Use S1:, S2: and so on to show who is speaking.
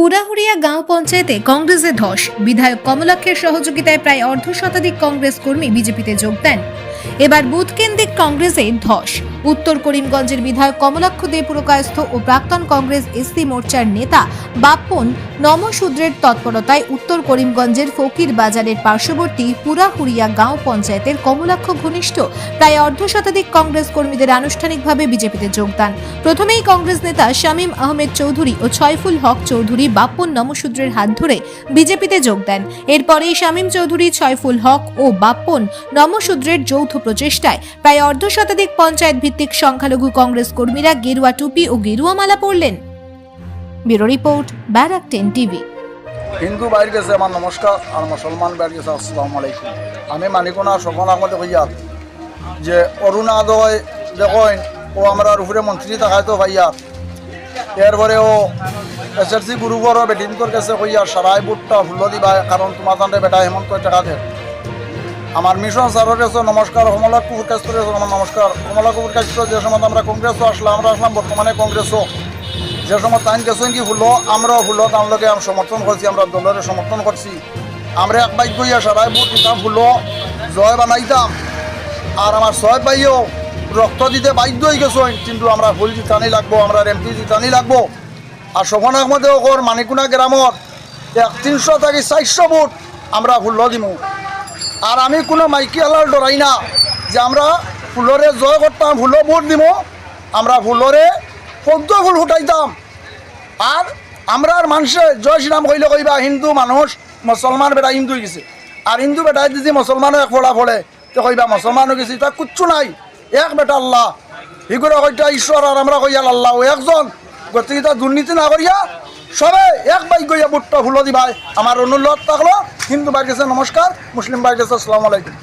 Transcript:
S1: পুরাহুড়িয়া গাঁও পঞ্চায়েতে কংগ্রেসের ধস। বিধায়ক কমলাক্ষের সহযোগিতায় প্রায় অর্ধ শতাধিক কংগ্রেস কর্মী বিজেপিতে যোগ দেন। এবার বুথ কেন্দ্রিক কংগ্রেসে ধস। উত্তর করিমগঞ্জের বিধায়ক কমলাক্ষ দে পুরকায়স্থ ও প্রাক্তন কংগ্রেস এসসি মোর্চার নেতা বাপ্পন নমশূদ্রের তৎপরতায় উত্তর করিমগঞ্জের ফকির বাজারের পার্শ্ববর্তী পুরাহুড়িয়া গাঁও পঞ্চায়েতের কমলাক্ষ ঘনিষ্ঠ, প্রায় অর্ধ শতাধিক কংগ্রেস কর্মীদের আনুষ্ঠানিকভাবে বিজেপিতে যোগদান। প্রথমেই কংগ্রেস নেতা শামীম আহমেদ চৌধুরী ও ছয়ফুল হক চৌধুরী বাপ্পন নমশূদ্রের হাত ধরে বিজেপিতে যোগ দেন। এরপরেই শামীম চৌধুরী, ছয়ফুল হক ও বাপ্পন নমশূদ্রের যৌথ প্রচেষ্টায়। প্রায় অর্ধ শতাধিক পঞ্চায়েত ভিত্তিক সংখ্যালঘু কংগ্রেস কর্মীরা গেরুয়া টুপি ও গেরুয়া মালা পরলেন। Bureau report, barrack ten TV.
S2: Hindu বাইর গেছে, আমার নমস্কার। আর মুসলমান বাইর গেছে, আসসালামু আলাইকুম। আমি মানিকোনা সকল আমাদের হইয়ার যে অরুণাদয় দেখেন ও আমরা উপরে মন্ত্রী থাকায় তো ভাইয়া। এরপরে ও এস এল সি গ্রুপরও বেটিংকর কাছে হইয়া সারাই বুটটা ফুল দিবা কারণ তোমার বেটা হেমন্ত টাকা দে আমার মিশন স্যারের কাছে নমস্কার কমলা কুকুর কাছ করে আমার নমস্কার। কমলা কুকুর কাছ যে সময় আমরা কংগ্রেসও আসলাম, আমরা আসলাম বর্তমানে কংগ্রেসও। যে সময় টাইম গেছেন কি হলো, আমরাও হলো, তার লগে আমি সমর্থন করছি, আমরা দলের সমর্থন করছি। আমরা এক বাইক গইয়া সারাই বুট দিতাম, হলো জয় বানাইতাম। আর আমার ছয় পাইও রক্ত দিতে বাধ্য হয়ে গেছেন কিন্তু আমরা ফুল জিতানি লাগবো, আমরা এমপি জিতানি লাগবো। আর সখনার মধ্যে ওর মানিকুনা গ্রামত এক তিনশো থেকে চারশো ফুট আমরা ফুল দিমু। আর আমি কোনো মাইকি আলার ডরাই না যে আমরা ফুলরে জয় করতাম ফুলো ভোট দিব, আমরা ফুলরে পদ্ম ফুল ফুটাইতাম। আর আমরা আর মানুষে জয় শ্রীরাম কইলে কইবা হিন্দু মানুষ মুসলমান বেটা হিন্দু গেছে। আর হিন্দু বেটাই যদি মুসলমানও এক ফোড়া ফোড়ে তো কইবা মুসলমান হয়ে গেছে, তা কিচ্ছু নাই। এক বেটা আল্লাহ। হিগুলো কইটা ঈশ্বর আর আমরা কইয়াল আল্লাহ, ও একজন। গতিকে দুর্নীতি না করিয়া সবে এক বাই গইয়া বুটটা ফুলো দিবাই আমার অনুরোধ থাকল, হিন্দু ভাই গেছে নমস্কার, মুসলিম ভাই গেছে আসসালামু আলাইকুম।